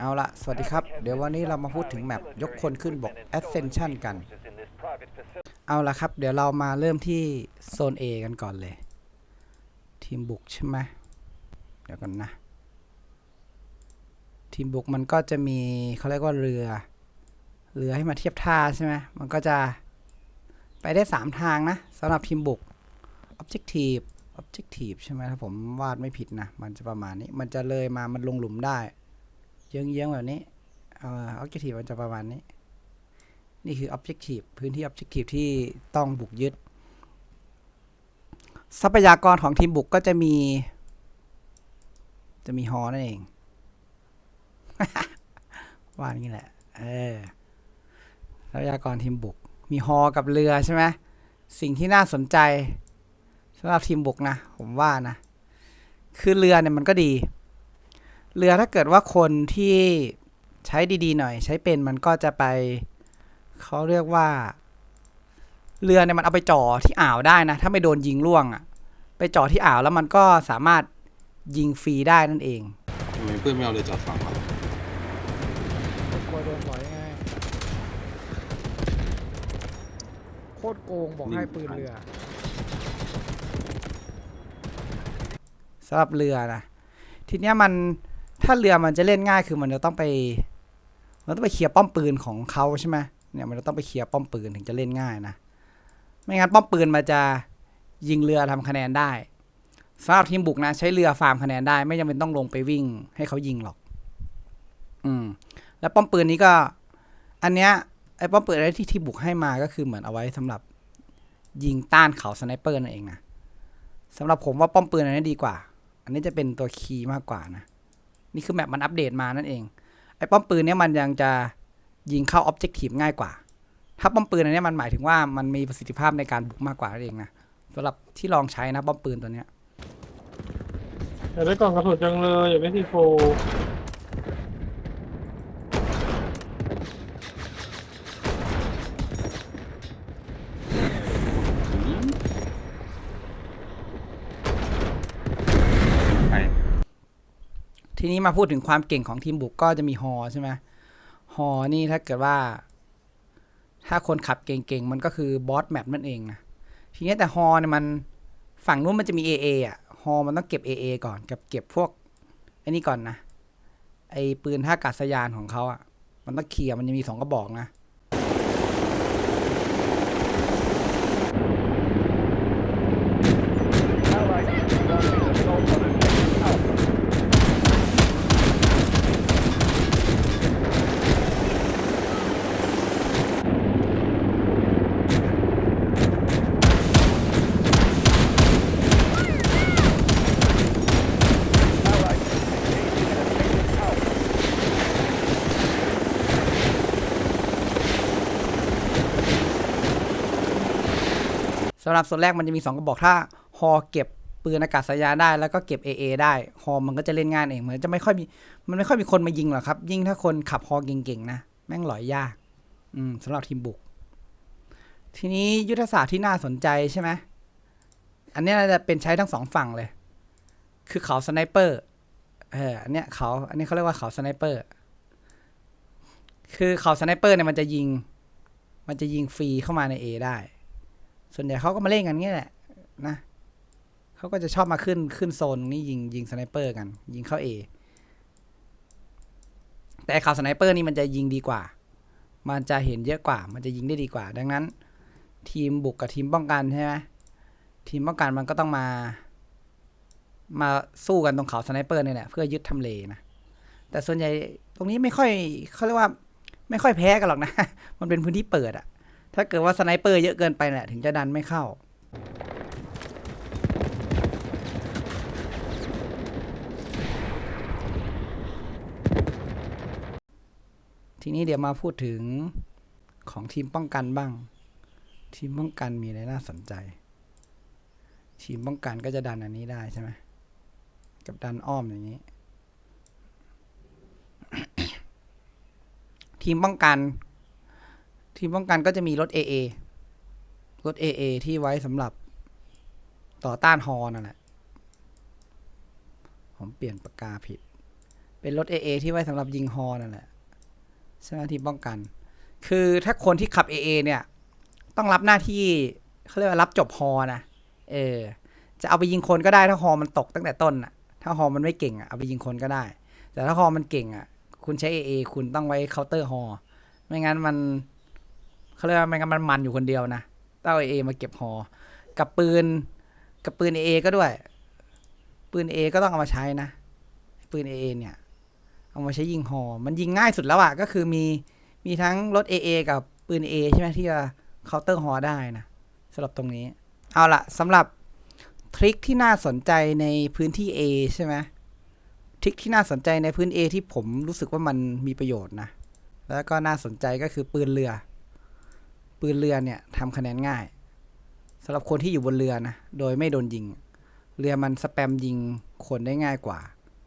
เอาละสวัสดีครับ เดี๋ยววันนี้เรามาพูดถึงแมปยกคนขึ้นบก Ascension กัน เอาละครับ เดี๋ยวเรามาเริ่มที่โซน A กันก่อนเลย ทีมบุกใช่ไหมเดี๋ยวกันนะ ทีมบุกมันก็จะมีเขาเรียกว่าเรือ เรือให้มาเทียบท่าใช่ไหมมันก็จะไปได้ 3 ทางนะสำหรับทีมบุก Objective Objective ใช่ไหมถ้าผมวาดไม่ผิดนะ มันจะประมาณนี้ มันจะเลยมา มันลงหลุมได้ เยื้องๆแบบนี้เอ่อ objective มันจะประมาณนี้ นี่คือ objective พื้นที่ objective ที่ต้องบุกยึด ทรัพยากรของทีมบุกก็จะมี จะมีฮอนั่นเอง ว่านี้แหละ เออ ทรัพยากรทีมบุก มีฮอกับเรือใช่ไหมสิ่งที่น่าสนใจสำหรับทีมบุกนะ ผมว่านะ คือเรือเนี่ยมันก็ดี เรือถ้าเกิดว่าคนที่ใช้ดีๆหน่อย ใช้เป็นมันก็จะไปเขาเรียกว่า เรือเนี่ยมันเอาไปจ่อที่อ่าวได้นะ ถ้าไม่โดนยิงล่วงอะ่ะไปจ่อที่อ่าวแล้วมันก็สามารถยิงฟรีได้นั่นเองทำไมเพื่อนไม่เอาเลยจอดฝั่งวะกลัวโดนบ่อยไงโคตรโกงบอกให้ปืนเรือสำหรับเรือนะทีเนี้ยมัน ถ้าเรือมันจะเล่นง่ายคือมันจะต้องไป มันต้องไปเคลียร์ป้อมปืนของเขาใช่ไหมเนี่ยมันจะต้องไปเคลียร์ป้อมปืนถึงจะเล่นง่ายนะ ไม่งั้นป้อมปืนมันจะยิงเรือทำคะแนนได้สำหรับทีมบุกนะใช้เรือฟาร์มคะแนนได้ ไม่จำเป็นต้องลงไปวิ่งให้เขายิงหรอก อืม แล้วป้อมปืนนี้ก็ อันเนี้ยไอ้ป้อมปืนอะไรที่ที่บุกให้มาก็คือเหมือนเอาไว้สำหรับยิงต้านเขาสไนเปอร์นั่นเองนะสำหรับผมว่าป้อมปืนอันนี้ดีกว่า อันนี้จะเป็นตัวคีย์มากกว่านะ นี่คือแมปมันอัปเดตมานั่นเอง ไอ้ป้อมปืนเนี้ยมันยังจะยิงเข้าออบเจกตีฟง่ายกว่า ถ้าป้อมปืนอันนี้มันหมายถึงว่ามันมีประสิทธิภาพในการบุกมากกว่านั่นเองนะสำหรับที่ลองใช้นะป้อมปืนตัวเนี้ยอยากได้กล่องกระสุนจังเลยอยากได้ทีโฟ ทีนี้มาพูดถึงความเก่งของทีมบุกก็จะมีฮอใช่ไหมฮอนี่ถ้าเกิดว่า ถ้าคนขับเก่งๆ มันก็คือบอสแมปนั่นเองนะทีนี้แต่ฮอเนี่ยมันฝั่งนู้นมันจะมี AA อะฮอมันต้องเก็บ AA ก่อนกับเก็บพวกไอ้นี่ก่อนนะไอ้ปืนท่ากาศยานของเขาอะมันต้องเคลียร์มันจะมีสองกระบอกนะำหรับส่วนแรกมันจะมี 2 กระบอกถ้าฮอเก็บปืนอากาศยานได้แล้วก็เก็บ AA ได้ฮอมันก็จะเล่นงานเองเหมือนจะไม่ค่อยมีมันไม่ค่อยมีคนมายิงหรอกครับ ยิ่งถ้าคนขับฮอเก่งๆนะแม่งหลอยยากอืมสำหรับทีมบุก ทีนี้ยุทธศาสตร์ที่น่าสนใจใช่ไหมอันนี้จะเป็นใช้ทั้งสองฝั่งเลย คือเขาสไนเปอร์เอออันเนี้ยเขาอันนี้เขาเรียกว่าเขาสไนเปอร์คือเขาสไนเปอร์เนี่ยมันจะยิง มันจะยิงฟรีเข้ามาใน A ได้ ส่วนใหญ่เขาก็มาเล่นกันเงี้ยแหละนะเขาก็จะชอบมาขึ้นขึ้นโซนนี้ยิงยิงสไนเปอร์กัน ยิงเข้า A แต่ข่าวสไนเปอร์นี่มันจะยิงดีกว่า มันจะเห็นเยอะกว่า มันจะยิงได้ดีกว่า ดังนั้น ทีมบุกกับทีมป้องกันใช่ไหมทีมป้องกันมันก็ต้องมา มาสู้กันตรงเขาสไนเปอร์นี่แหละเพื่อยึดทำเลนะ แต่ส่วนใหญ่ตรงนี้ไม่ค่อยเขาเรียกว่า ไม่ค่อยแพ้กันหรอกนะ มันเป็นพื้นที่เปิดอะ ถ้าเกิดว่าสไนเปอร์เยอะเกินไปแหละถึงจะดันไม่เข้า ทีนี้เดี๋ยวมาพูดถึงของทีมป้องกันบ้าง ทีมป้องกันมีอะไรน่าสนใจ ทีมป้องกันก็จะดันอันนี้ได้ใช่ไหมกับดันอ้อมอย่างนี้ ทีมป้องกัน ทีมป้องกันก็จะมีรถ AA รถ AA ที่ไว้สำหรับต่อต้านฮอนั่นแหละ ผมเปลี่ยนปากกาผิด เป็นรถ AA ที่ไว้สำหรับยิงฮอนั่นแหละใช่ไหมที่ป้องกัน คือถ้าคนที่ขับ AA เนี่ย ต้องรับหน้าที่เขาเรียกว่ารับจบฮอนะเออ จะเอาไปยิงคนก็ได้ถ้าฮอมันตกตั้งแต่ต้นอะถ้าฮอมันไม่เก่งอะเอาไปยิงคนก็ได้ แต่ถ้าฮอมันเก่งอะคุณใช้ AA คุณต้องไว้เคาน์เตอร์ฮอไม่งั้นมัน เขาเรียกว่ามันมันมันอยู่คนเดียวนะเต้องเอมาเก็บฮอกับปืน กับปืน AA ก็ด้วย ปืน AA ก็ต้องเอามาใช้นะ ปืน AA เนี่ย เอามาใช้ยิงฮอมันยิงง่ายสุดแล้วอะก็คือมีมีทั้งรถ AA กับปืน AA ใช่ไหมที่จะเคาน์เตอร์ฮอได้นะสำหรับตรงนี้ เอาละสำหรับทริคที่น่าสนใจในพื้นที่ A ใช่ไหมทริคที่น่าสนใจในพื้น A ที่ผมรู้สึกว่ามันมีประโยชน์นะ แล้วก็น่าสนใจก็คือปืนเรือ ปืนเรือเนี่ยทำคะแนนง่ายสำหรับคนที่อยู่บนเรือนะโดยไม่โดนยิง เรือมันสแปมยิงคนได้ง่ายกว่า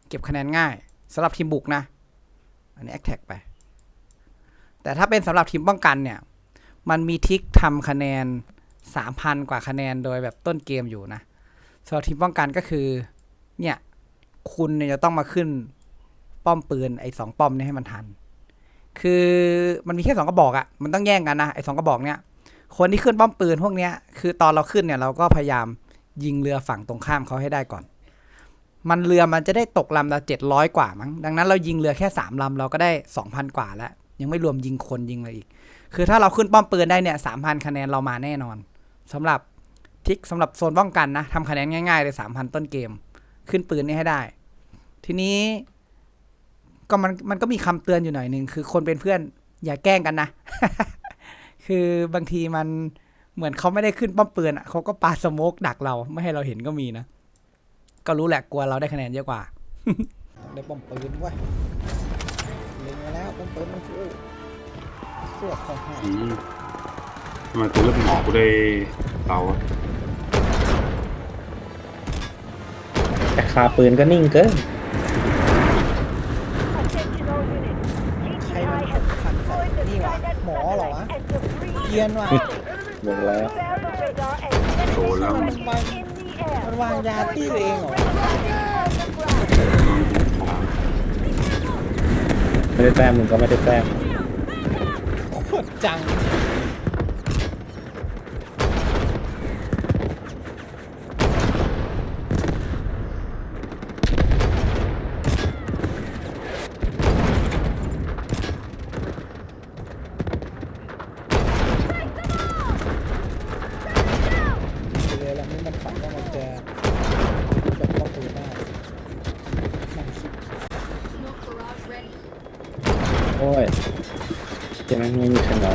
เก็บคะแนนง่ายสำหรับทีมบุกนะ อันนี้แอคแท็กไป แต่ถ้าเป็นสำหรับทีมป้องกันเนี่ย มันมีทิกทำคะแนนสามพันกว่าคะแนนโดยแบบต้นเกมอยู่นะสำหรับทีมป้องกันก็คือ เนี่ย คุณเนี่ยจะต้องมาขึ้นป้อมปืนไอ้สองป้อมนี่ยให้มันทัน คือมันมีแค่สองกระบอกอะ่ะมันต้องแย่งกันนะไอ้สองกระบอกเนี่ยคนที่ขึ้นป้อมปืนพวกเนี้ยคือตอนเราขึ้นเนี่ยเราก็พยายามยิงเรือฝั่งตรงข้ามเขาให้ได้ก่อน มันเรือมันจะได้ตกลำละเจ็ดร้อยกว่ามั้งดังนั้นเรายิงเรือแค่สามลำเราก็ได้สองพันกว่าแล้ว ยังไม่รวมยิงคนยิงอะไรอีก คือถ้าเราขึ้นป้อมปืนได้เนี่ยสามพันคะแนนเรามาแน่นอนสำหรับทิกสำหรับโซนป้องกันนะทำคะแนนง่ายๆเลยสามพันต้นเกม ขึ้นปืนนี่ให้ได้ ทีนี้ ก็มันมันก็มีคำเตือนอยู่หน่อยหนึ่งคือคนเป็นเพื่อนอย่าแกล้งกันนะ คือบางทีมันเหมือนเขาไม่ได้ขึ้นป้อมปืนอะเขาก็ปาสโมกดักเราไม่ให้เราเห็นก็มีนะ ก็รู้แหละกลัวเราได้คะแนนเยอะกว่า ได้ป้อมปืนเว้ยเล็งมาแล้วป้อมปืนมันฟูสวดของหาอืมทำไมกูเลือกหมอกูได้เตาอะแต่คาปืนก็นิ่งเกิน ใครมันขั นใส่นี่วะหมอเหรอวะเกรียนว่ะบอกแล้ว โดนแล้ว มันวางมันวางยาตี้ตัวเองเหรอไม่ได้แต้มมึงก็ไม่ได้แต้มโคตรจัง เลยแล้วนี่มันฝันว่ามันจะจบป้อมปืนได้นั่งคิด โอ้ยจะไม่ไม่มีชนะ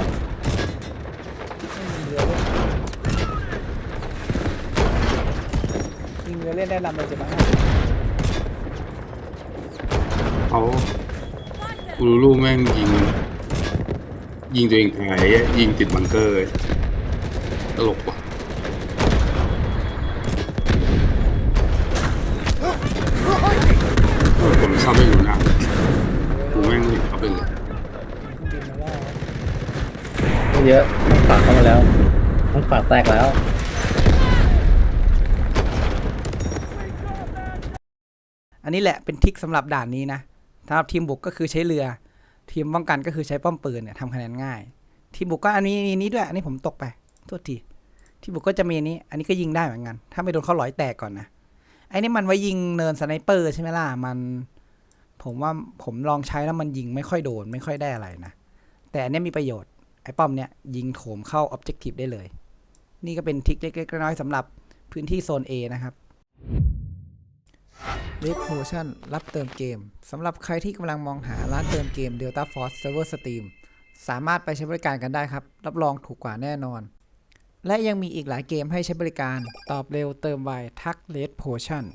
ยิงเรือเล่นยิงเรือเล่นได้ลำเลยจะมาให้เขากูรู้ลูกแม่งยิง ยิงตัวเองหายอะยิงติดบังเกอร์เลยตลกว่ะเออผมชอบไม่อยู่นะกูแม่งหนีเขาไปเลยเครื่องบินมาล่อก็เยอะต้องฝากเข้ามาแล้วต้องฝากแตกแล้ว อันนี้แหละเป็นทิกสำหรับด่านนี้นะสำหรับทีมบุกก็คือใช้เรือ ทีมป้องกันก็คือใช้ป้อมปืนเนี่ยทำคะแนนง่าย ทีมบุกก็อันนี้มีนี้ด้วย อันนี้ผมตกไปโทษทีทีมบุกก็จะมีนี้ อันนี้ก็ยิงได้เหมือนกัน ถ้าไม่โดนเขาหลอยแตกก่อนนะไอ้นี่มันไว้ยิงเนินสไนเปอร์ใช่ไหมล่ะมันผมว่าผมลองใช้แล้วมันยิงไม่ค่อยโดนไม่ค่อยได้อะไรนะ แต่อันนี้มีประโยชน์ ไอ้ป้อมเนี่ยยิงโถมเข้าออบเจกตีฟได้เลย นี่ก็เป็นทริคเล็กๆน้อยๆสำหรับพื้นที่โซน A นะครับ Red Potion รับเติมเกม สำหรับใครที่กำลังมองหาร้านเติมเกม Delta Force Server Steam สามารถไปใช้บริการกันได้ครับ รับรองถูกกว่าแน่นอน และยังมีอีกหลายเกมให้ใช้บริการ ตอบเร็วเติมไวทัก Red Potion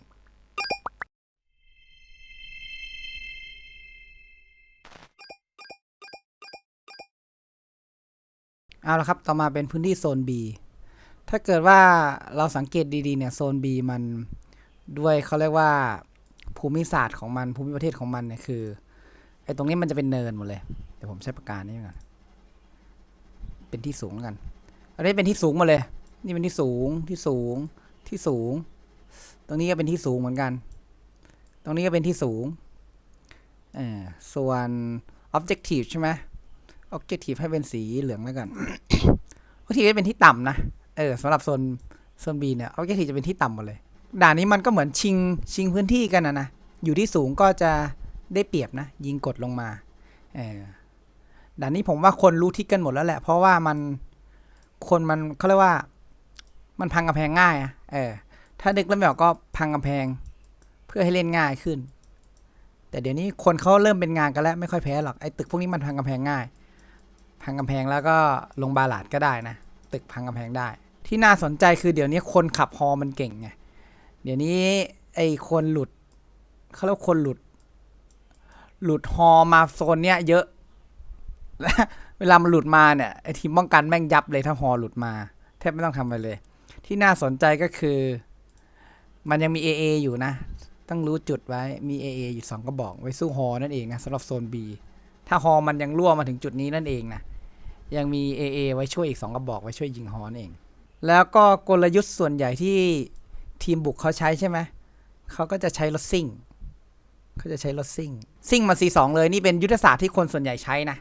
เอาละครับ ต่อมาเป็นพื้นที่โซน B ถ้าเกิดว่าเราสังเกตดีๆเนี่ย โซน B มัน ด้วยเขาเรียกว่าภูมิศาสตร์ของมันภูมิประเทศของมันเนี่ยคือไอ้ตรงนี้มันจะเป็นเนินหมดเลยเดี๋ยวผมใช้ปากกานี่ก่อนเป็นที่สูงกันอันนี้เป็นที่สูงหมดเลย นี่เป็นที่สูงที่สูงที่สูง ตรงนี้ก็เป็นที่สูงเหมือนกัน ตรงนี้ก็เป็นที่สูงเออส่วน objective ใช่ไหม objective ให้เป็นสีเหลืองแล้วกัน objective เป็นที่ต่ำนะเออสำหรับโซนโซน B เนี่ย objective จะเป็นที่ต่ำหมดเลย ด่านนี้มันก็เหมือนชิงชิงพื้นที่กันนะนะ อยู่ที่สูงก็จะได้เปรียบนะ ยิงกดลงมาเออด่านนี้ผมว่าคนรู้ทิศกันหมดแล้วแหละ เพราะว่ามันคนมันเขาเรียกว่า มันพังกำแพงง่ายอะเออ ถ้านึกแล้วไม่อกก็พังกำแพง เพื่อให้เล่นง่ายขึ้น แต่เดี๋ยวนี้คนเขาเริ่มเป็นงานกันแล้วไม่ค่อยแพ้หรอกไอ้ตึกพวกนี้มันพังกำแพงง่าย พังกำแพงแล้วก็ลงบาลาดก็ได้นะตึกพังกำแพงได้ ที่น่าสนใจคือเดี๋ยวนี้คนขับฮอมันเก่งไง เดี๋ยวนี้ไอ้คนหลุดเขาเรียกว่าคนหลุด หลุดฮอมาโซนเนี้ยเยอะและเวลามันหลุดมาเนี่ยไอ้ทีมป้องกันแม่งยับเลยถ้าฮอหลุดมา แทบไม่ต้องทำอะไรเลย ที่น่าสนใจก็คือ มันยังมี AA อยู่นะ ต้องรู้จุดไว้มี AA อยู่สองกระบอกไว้สู้ฮอนั่นเองนะสำหรับโซน B ถ้าฮอมันยังรั่วมาถึงจุดนี้นั่นเองนะยังมี AA ไว้ช่วยอีกสองกระบอกไว้ช่วยยิงฮอนั่นเอง แล้วก็กลยุทธ์ส่วนใหญ่ที่ ทีมบุกเขาใช้ใช่ไหมเขาก็จะใช้รถซิ่งเขาจะใช้รถซิ่ง ซิ่งมา C2 เลยนี่เป็นยุทธศาสตร์ที่คนส่วนใหญ่ใช้นะ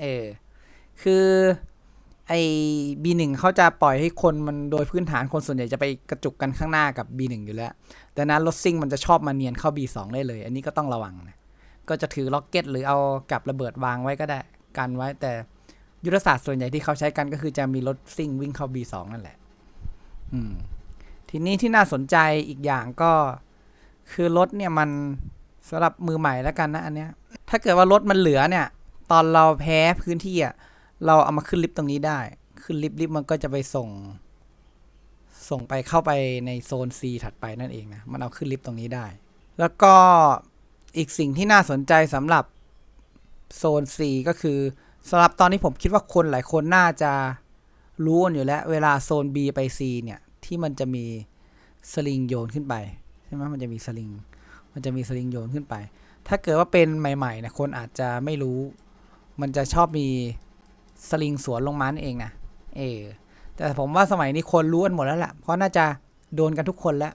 เออ คือไอ้ B1 เขาจะปล่อยให้คนมันโดยพื้นฐานคนส่วนใหญ่จะไปกระจุกกันข้างหน้ากับ B1 อยู่แล้วดังนั้นรถซิ่งมันจะชอบมาเนียนเข้า B2 ได้เลย อันนี้ก็ต้องระวังนะ ก็จะถือล็อกเก็ตหรือเอากับระเบิดวางไว้ก็ได้กันไว้ แต่ยุทธศาสตร์ส่วนใหญ่ที่เขาใช้กันก็คือจะมีรถซิ่งวิ่งเข้า B2 นั่นแหละ อืม ทีนี้ที่น่าสนใจอีกอย่างก็ คือรถเนี่ยมันสำหรับมือใหม่แล้วกันนะอันเนี้ย ถ้าเกิดว่ารถมันเหลือเนี่ย ตอนเราแพ้พื้นที่อะเราเอามาขึ้นลิฟต์ตรงนี้ได้ ขึ้นลิฟต์ลิฟต์มันก็จะไปส่ง ส่งไปเข้าไปในโซน C ถัดไปนั่นเองนะ มันเอาขึ้นลิฟต์ตรงนี้ได้ แล้วก็อีกสิ่งที่น่าสนใจสำหรับโซน C ก็คือสำหรับตอนนี้ผมคิดว่าคนหลายคนน่าจะรู้กันอยู่แล้ว เวลาโซน B ไป C เนี่ย ที่มันจะมีสลิงโยนขึ้นไปใช่ไหมมันจะมีสลิง มันจะมีสลิงโยนขึ้นไป ถ้าเกิดว่าเป็นใหม่ๆนี่ยคนอาจจะไม่รู้ มันจะชอบมีสลิงสวนลงมานั่นเองนะเออแต่ผมว่าสมัยนี้คนรู้กันหมดแล้วแหละเพราะน่าจะโดนกันทุกคนแล้ว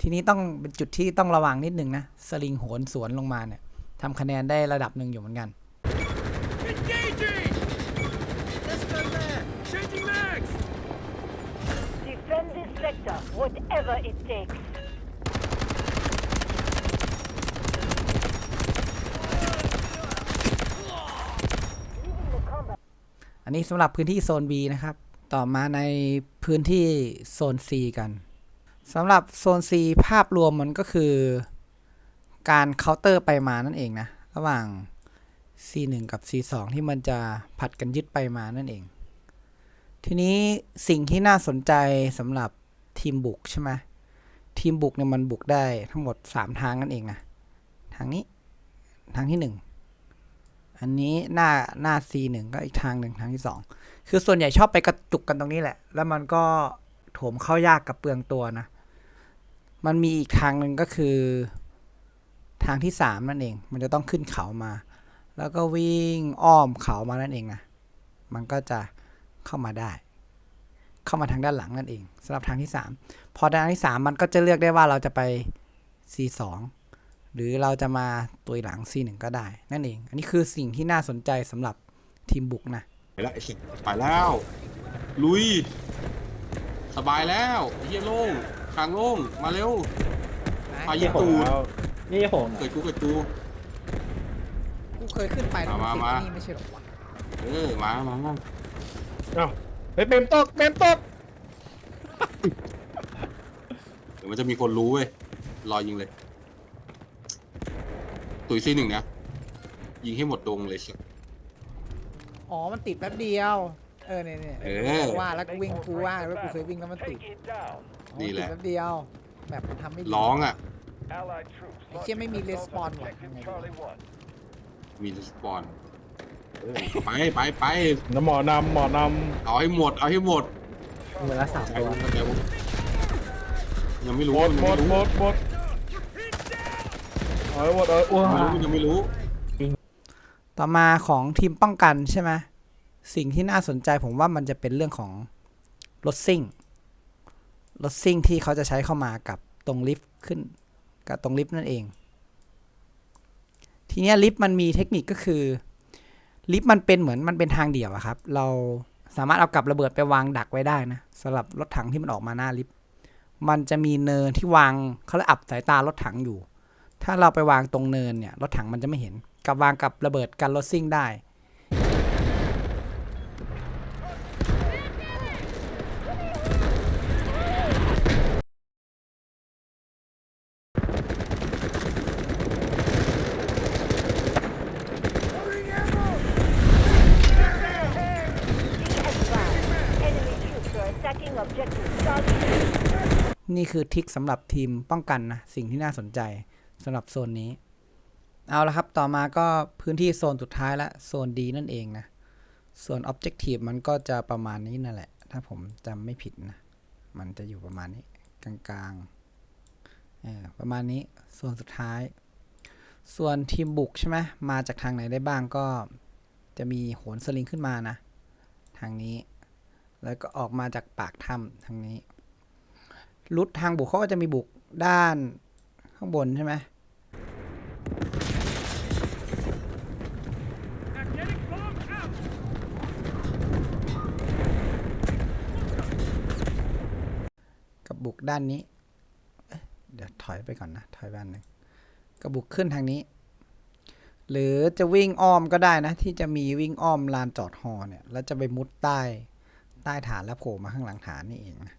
ทีนี้ต้องเป็นจุดที่ต้องระวังนิดนึงนะสลิงโหนสวนลงมาเนี่ยทำคะแนนได้ระดับหนึ่งอยู่เหมือนกัน sector, whatever it takes. อันนี้สำหรับพื้นที่โซน B นะครับ ต่อมาในพื้นที่โซน C กันสำหรับโซน C ภาพรวมมันก็คือการเคาน์เตอร์ไปมานั่นเองนะ ระหว่าง C1 กับ C2 ที่มันจะผัดกันยึดไปมานั่นเอง ทีนี้สิ่งที่น่าสนใจสำหรับ ทีมบุกใช่ไหมทีมบุกเนี่ยมันบุกได้ทั้งหมด 3 ทางนั่นเองนะทางนี้ทางที่ 1 อันนี้หน้าหน้า C1 ก็อีกทางหนึ่งทางที่ 2 คือส่วนใหญ่ชอบไปกระจุกกันตรงนี้แหละ แล้วมันก็โถมเข้ายากกับเปลืองตัวนะ มันมีอีกทางหนึ่งก็คือ ทางที่ 3 นั่นเอง มันจะต้องขึ้นเขามา แล้วก็วิ่งอ้อมเขามานั่นเองนะ มันก็จะเข้ามาได้ เข้ามาทางด้านหลังนั่นเองสำหรับทางที่ 3 พอทางที่ 3 มันก็จะเลือกได้ว่าเราจะไป C2 หรือเราจะมาตัวหลัง C1 ก็ได้ นั่นเอง อันนี้คือสิ่งที่น่าสนใจสำหรับทีมบุกนะไปแล้วไอ้เหี้ยไปแล้ว ลุย สบายแล้วไอ้เฮียโล่งทางโล่งมาเร็วพายิงตูดนี่ผมเกิดกูเกิดกูกูเคยขึ้นไปแล้วมามันมาติดนี่ไม่ใช่หรอวะเออมามามาเอ้า เฮ้ยเมมตกเมมตกเดี๋ยวมันจะมีคนรู้เว้ย รอยิงเลย ตุยซีหนึ่งนะ ยิงให้หมดดงเลยเชียวอ๋อ มันติดแป๊บเดียว เออเนี่ยเนี่ยเออ ว่าแล้วกูวิ่งกูว่าแล้วกูเคยวิ่งแล้วมันติด Take it down. อ๋อนี่แหละ ติดแป๊บเดียว แบบมันทำไม่ดี ร้องอะ Allied troops. ไอ้เชี่ยไม่มี respawn ว่ะ Objective Charlie 1. มีรีสปอนเออ ไปไปไปน้ำหมอนำหมอนเอาให้หมดเอาให้หมดเวลาสามใจตัววุ้ใจวุ้ยังไม่ำรู้หมดหมดหมดหมดเอาให้หมดเอออ้วยังไม่รู้ยังไม่รู้ต่อมาของทีมป้องกันใช่ไหมสิ่งที่น่าสนใจผมว่ามันจะเป็นเรื่องของรถซิ่งรถซิ่งที่เขาจะใช้เข้ามากับตรงลิฟต์ขึ้น กับตรงลิฟต์นั่นเอง ทีทีเนี้ยลิฟต์มันมีเทคนิคก็คือ ลิฟต์มันเป็นเหมือนมันเป็นทางเดี่ยวอะครับ เราสามารถเอากับระเบิดไปวางดักไว้ได้นะสำหรับรถถังที่มันออกมาหน้าลิฟต์มันจะมีเนินที่วางเขาเรียกอับสายตารถถังอยู่ ถ้าเราไปวางตรงเนินเนี่ยรถถังมันจะไม่เห็น กับวางกับระเบิดกันรถซิ่งได้ Enemy troops are attacking objective Charlie. นี่ คือทิคสำหรับทีมป้องกันนะ สิ่งที่น่าสนใจสำหรับโซนนี้ เอาละครับต่อมาก็พื้นที่โซนสุดท้ายละโซนดีนั่นเองนะ ส่วน Objective มันก็จะประมาณนี้นั่นแหละ ถ้าผมจำไม่ผิดนะ มันจะอยู่ประมาณนี้กลางๆประมาณนี้โซนสุดท้าย ส่วนทีมบุกใช่ไหมมาจากทางไหนได้บ้างก็จะมีโหนสลิงขึ้นมานะ ทางนี้ แล้วก็ออกมาจากปากถ้ำทางนี้ รุดทางบุกเขาก็จะมีบุกด้านข้างบนใช่ไหมกับบุกด้านนี้เเดี๋ยวถอยไปก่อนนะ ถอยไปอันหนึ่งกับบุกขึ้นทางนี้ หรือจะวิ่งอ้อมก็ได้นะ ที่จะมีวิ่งอ้อมลานจอดฮอเนี่ย แล้วจะไปมุดใต้ ใต้ฐานแล้วโผล่มาข้างหลังฐานนี่เองนะ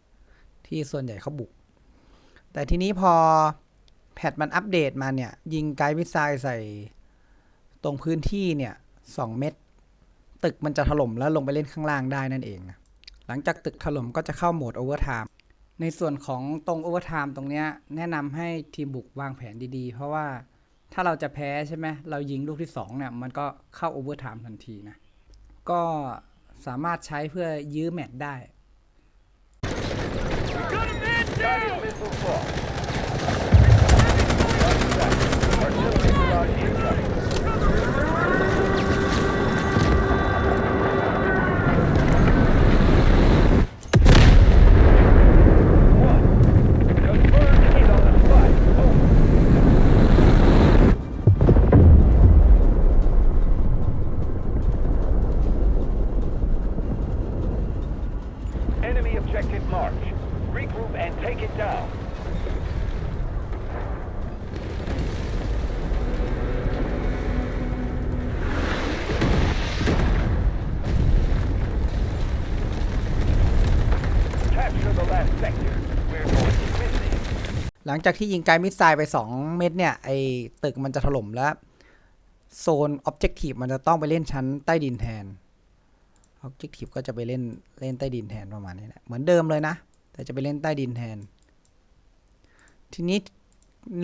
ที่ส่วนใหญ่เขาบุก แต่ทีนี้พอแพทมันอัปเดตมาเนี่ย ยิงไกด์มิซล์ใส่ตรงพื้นที่เนี่ยสองเม็ดตึกมันจะถล่มแล้วลงไปเล่นข้างล่างได้นั่นเองนะหลังจากตึกถล่มก็จะเข้าโหมดโอเวอร์ไทม์ในส่วนของตรงโอเวอร์ไทม์ตรงเนี้ยแนะนำให้ทีมบุกวางแผนดีๆ เพราะว่าถ้าเราจะแพ้ใช่ไหมเรายิงลูกที่สองเนี่ยมันก็เข้าโอเวอร์ไทม์ทันทีนะ ก็สามารถใช้เพื่อยื้อแมตช์ได้ Далее мы сухо. Group and take it down. 'Capture the last sector. We're going to win this. หลังจากที่ยิงไกด์มิสไซล์ไป 2 เม็ดเนี่ย ไอตึกมันจะถล่มแล้ว โซน Objective มันจะต้องไปเล่นชั้นใต้ดินแทน Objective ก็จะไปเล่นเล่นใต้ดินแทนประมาณนี้แหละเหมือนเดิมเลยนะ แต่จะไปเล่นใต้ดินแทน ทีนี้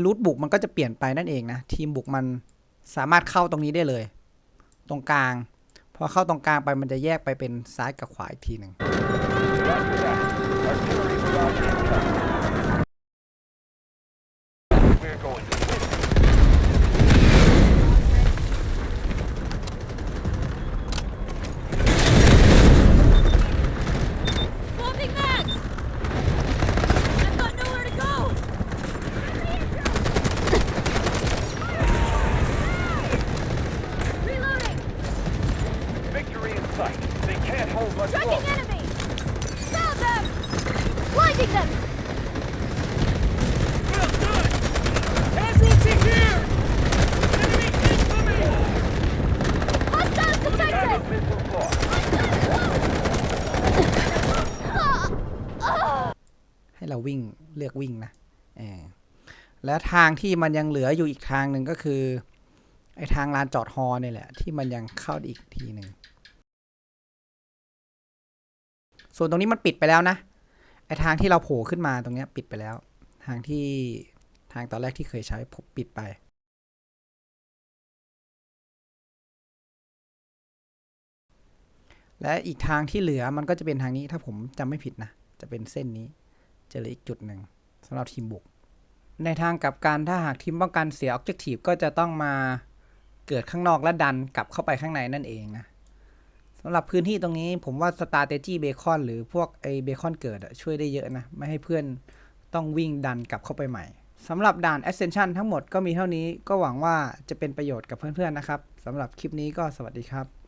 รูทบุกมันก็จะเปลี่ยนไปนั่นเองนะ ทีมบุกมันสามารถเข้าตรงนี้ได้เลย ตรงกลาง พอเข้าตรงกลางไปมันจะแยกไปเป็นซ้ายกับขวาอีกทีหนึ่ง Victory in sight. They can't hold much Tracking longer. enemy! Found them! Blinding them! Casualty here! Enemy incoming! Hostiles detected! Guided missiles lost. ให้เราวิ่งเลือกวิ่งนะเออแล้วทางที่มันยังเหลืออยู่อีกทางหนึ่งก็คือ ไอ้ทางลานจอดฮอเนี่ยแหละ ที่มันยังเข้าได้อีกทีหนึ่ง ส่วนตรงนี้มันปิดไปแล้วนะไอทางที่เราโผล่ขึ้นมาตรงนี้ปิดไปแล้ว ทางที่ทางตอนแรกที่เคยใช้ผมปิดไปและอีกทางที่เหลือมันก็จะเป็นทางนี้ถ้าผมจำไม่ผิดนะ จะเป็นเส้นนี้ จะเหลืออีกจุดหนึ่งสำหรับทีมบุก ในทางกับกันถ้าหากทีมป้องกันเสียออบเจกตีฟก็จะต้องมาเกิดข้างนอกและดันกลับเข้าไปข้างในนั่นเองนะ สำหรับพื้นที่ตรงนี้ผมว่า strategy bacon หรือพวกไอเบคอนเกิดช่วยได้เยอะนะ ไม่ให้เพื่อนต้องวิ่งดันกลับเข้าไปใหม่สำหรับด่าน Ascension ทั้งหมดก็มีเท่านี้ก็หวังว่าจะเป็นประโยชน์กับเพื่อนๆนะครับสำหรับคลิปนี้ก็สวัสดีครับ